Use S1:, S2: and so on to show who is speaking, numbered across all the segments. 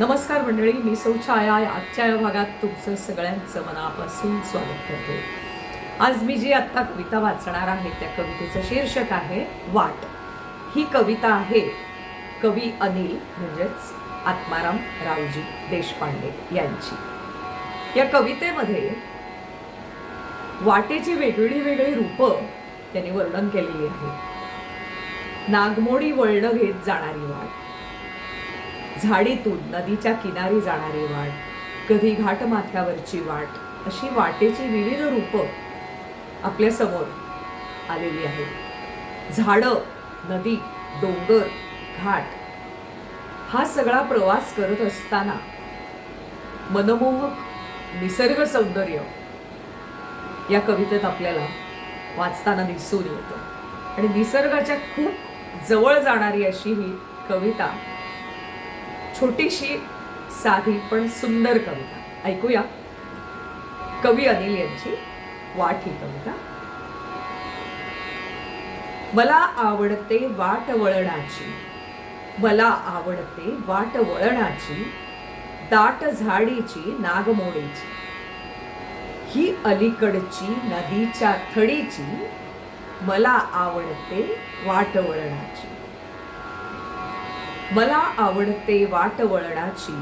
S1: नमस्कार मंडळी मी सौ छाया आजच्या या भागात तुमचं सगळ्यांचं मनापासून स्वागत करते. आज मी जी आत्ता कविता वाचणार आहे त्या कवितेचं शीर्षक आहे वाट. ही कविता आहे कवी अनिल म्हणजेच आत्माराम रावजी देशपांडे यांची. या कवितेमध्ये वाटेची वेगळी वेगळी रूपं त्यांनी वर्णन केलेली आहेत. नागमोडी वळणं घेत जाणारी वाट. झाडीतून नदीच्या किनारी जाणारी वाट कधी घाटमाथ्यावरची वाट अशी वाटेची विविध रूपं आपल्यासमोर आलेली आहेत. झाडं नदी डोंगर घाट हा सगळा प्रवास करत असताना मनमोहक निसर्ग सौंदर्य या कवितेत आपल्याला वाचताना दिसून येतं. आणि निसर्गाच्या खूप जवळ जाणारी अशी ही कविता छोटीशी साधी पण सुंदर कविता. ऐकूया. कवी अनिल यांची वाट ही कविता. मला आवडते वाट वळणाची. मला आवडते वाट वळणाची. दाट झाडीची नागमोडीची. ही अलीकडची नदीच्या थडीची. मला आवडते वाट वळणाची. मला आवडते वाट वळणाची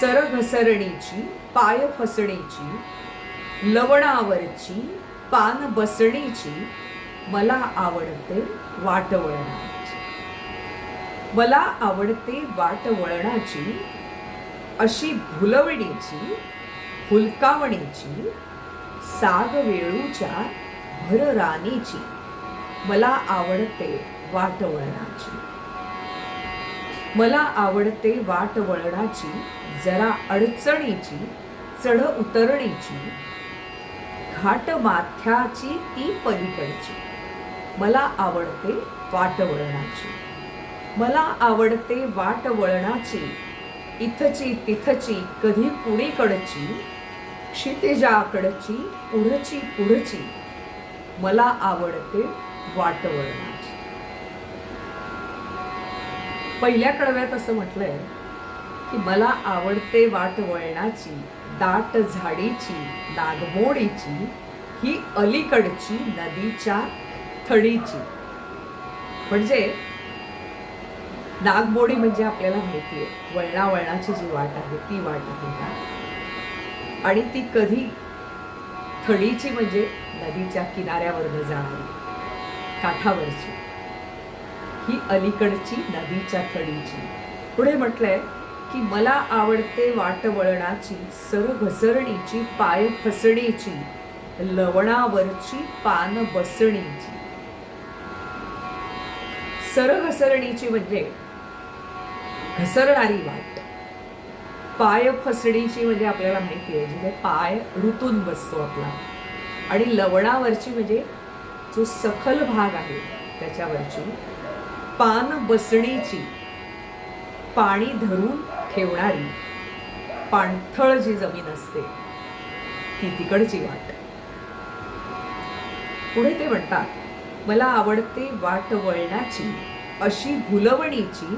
S1: सर घसरणीची पाय फसणीची लवणावरची पान बसणीची मला आवडते वाट वळणाची. मला आवडते वाट वळणाची अशी भुलवणीची हुलकावणीची साग वेळूच्या भर राणीची मला आवडते वाट वळणाची. मला आवडते वाट वळणाची जरा अडचणीची चढ उतरणीची घाट माथ्याची ती पलीकडची. मला आवडते वाट वळणाची. मला आवडते वाट वळणाची इथची तिथची कधी कुणीकडची क्षितिजाकडची पुढची पुढची. मला आवडते वाट पहिल्या कडव्यात असं म्हटलंय की मला आवडते वाट वळणाची दाट झाडीची नागमोडीची ही अलीकडची नदीच्या थडीची म्हणजे नागमोडी म्हणजे आपल्याला माहिती आहे वळणावळणाची जी वाट आहे ती वाट आहे ना? आणि ती कधी थडीची म्हणजे नदीच्या किनाऱ्यावरनं जाणारी काठावरची. ही अलीकडची नदीच्या थडीची पुढे म्हटलंय की मला आवडते वाट वळणाची सर घसरणीची पाय फसणीची लवणावरची पान बसणीची सर घसरणीची म्हणजे घसरणारी वाट. पाय फसणीची म्हणजे आपल्याला माहिती आहे जिथे पाय ऋतून बसतो आपला. आणि लवणावरची म्हणजे जो सखल भाग आहे त्याच्यावरची. पान बसणीची. पाणी धरून ठेवणारी. पाणथळ जी जमीन असते ती तिकडची वाट. पुढे ते म्हणतात मला आवडते वाट वळणाची अशी भुलवणीची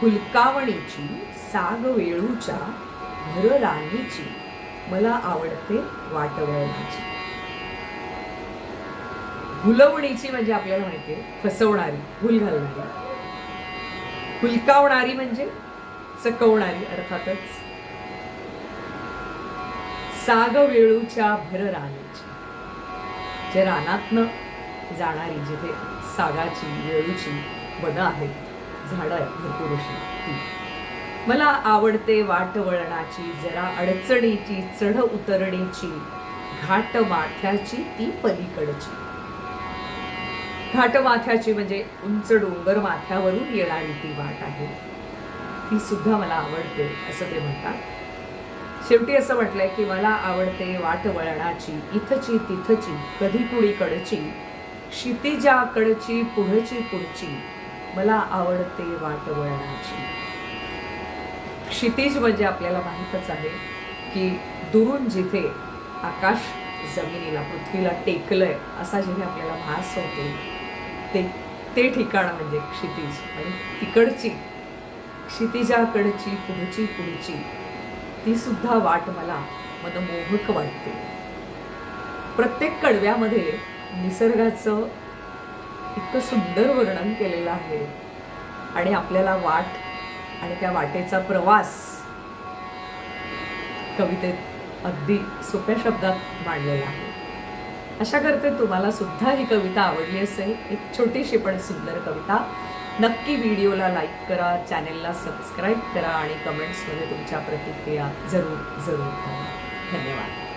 S1: हुलकावणीची साग वेळूच्या भर राणीची मला आवडते वाट वळण्याची भुलवणीची म्हणजे आपल्याला माहिती आहे फसवणारी भूल घालणारी. हुलकावणारी म्हणजे चकवणारी अर्थातच साग वेळूच्या भर रानाची जे रानातनं जाणारी जिथे सागाची वेळूची वनं आहेत झाडं आहेत भरपूर अशी. ती मला आवडते वाट वळणाची जरा अडचणीची चढ उतरणीची घाट माथ्याची ती पलीकडची. घाटमाथ्याची म्हणजे उंच डोंगर माथ्यावरून येणारी ती वाट आहे. ती सुद्धा मला आवडते असं ते म्हणतात. शेवटी असं म्हटलंय की मला आवडते वाट वळणाची इथची तिथची कधी कुणीकडची क्षितिजाकडची पुढची पुढची मला आवडते वाट वळणाची. क्षितिज म्हणजे आपल्याला माहीतच आहे की दुरून जिथे आकाश जमिनीला पृथ्वीला टेकलंय असा जिथे आपल्याला भास होतो ते ते ठिकाण म्हणजे क्षितिज आणि तिकडची क्षितिजाकडची पुढची पुढची ती सुद्धा वाट मला मनमोहक वाटते. प्रत्येक कडव्यामध्ये निसर्गाचं इतकं सुंदर वर्णन केलेलं आहे आणि आपल्याला वाट आणि त्या वाटेचा प्रवास कवितेत अगदी सोप्या शब्दात मांडलेला आहे. अशा करते तुम्हाला सुद्धा ही कविता आवडली असेल. एक छोटीशी पण सुंदर कविता. नक्की व्हिडिओला लाईक करा चॅनेलला सबस्क्राईब करा आणि कमेंट्समध्ये तुमच्या प्रतिक्रिया जरूर जरूर करा. धन्यवाद.